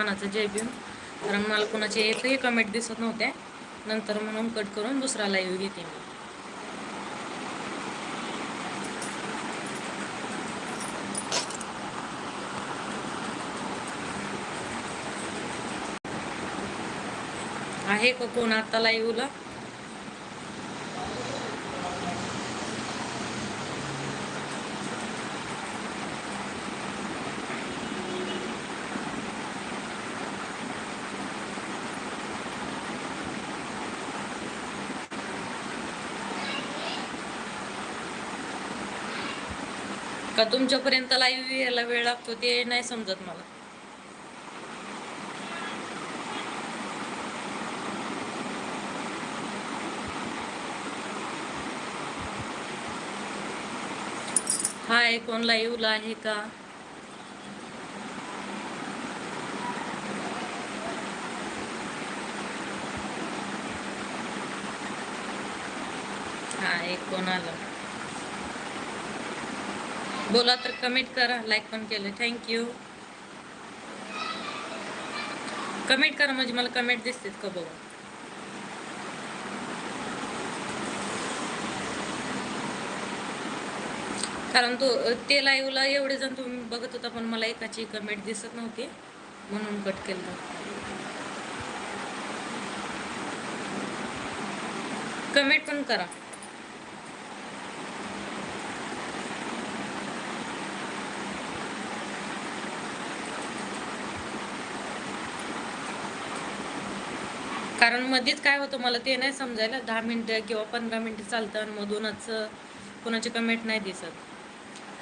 मानाचा जय भीम. कारण मला कोणाचे एकही कमेंट दिसत नव्हते. नंतर म्हणून कट करून दुसरा लाईव्ह घेते मी. आहे का कोण आता लाईव्हला का तुमच्यापर्यंत लाईव्ह यायला वेळ लागतो ते नाही समजत मला. हाय कोण लाईव्हला आहे का? हा एक कोण आलं? बोला तर कमेंट करा लाईक पण केलं. थँक्यू कमेंट करा म्हणजे मला कमेंट दिसतेत का बघा? कारण तो ते लाईव्हला एवढे जण तुम्ही बघत होता पण मला एकाची कमेंट दिसत नव्हती म्हणून कट केलं. कमेंट पण करा. कारण मध्येच काय होतं मला ते नाही समजायला. दहा मिनटं किंवा पंधरा मिनटं चालतं आणि मधूनच कोणाची कमेंट नाही दिसत.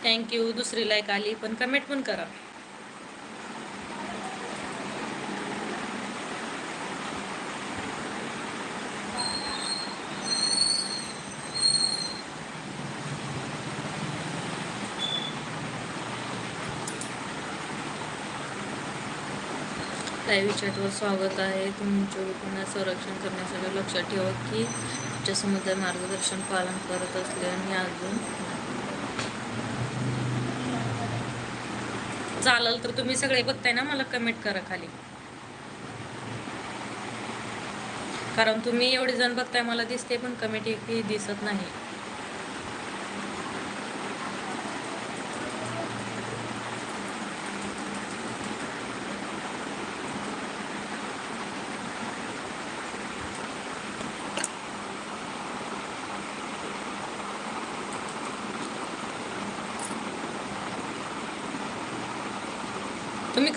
थँक्यू दुसरी लाईक आली पण कमेंट पण करा. लाईव्ह चॅटवर स्वागत आहे. तुमच्या लोकांना संरक्षण करण्यासाठी लक्षात ठेवा की तुमच्या समुदाय मार्गदर्शन पालन करत असल्याने अजून चालेल तर तुम्ही सगळे बघताय ना मला कमेंट करा खाली. कारण तुम्ही एवढे जण बघताय मला दिसते पण कमेंट एकही दिसत नाही.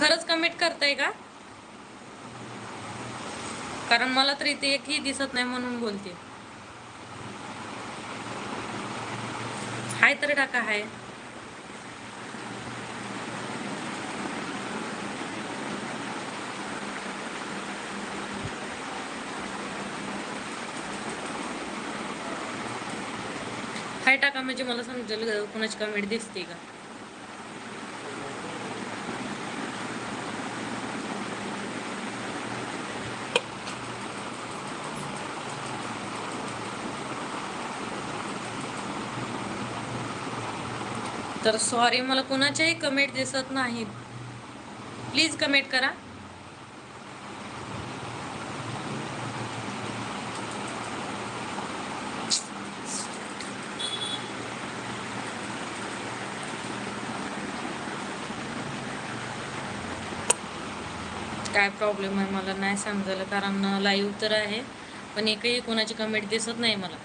खरंच कमेंट करताय का? कारण मला तर इथे एकही दिसत नाही म्हणून बोलते. हाय तर टाका हाय. हाय टाका म्हणजे मला समजेल कोणाची कमेंट दिसते का? तर सॉरी मला कोणाच्याही कमेंट दिसत नाहीत प्लीज कमेंट करा. काय प्रॉब्लेम आहे मला नाही समजलं कारण लाईव्ह तर आहे पण एकही कोणाची कमेंट दिसत नाही मला.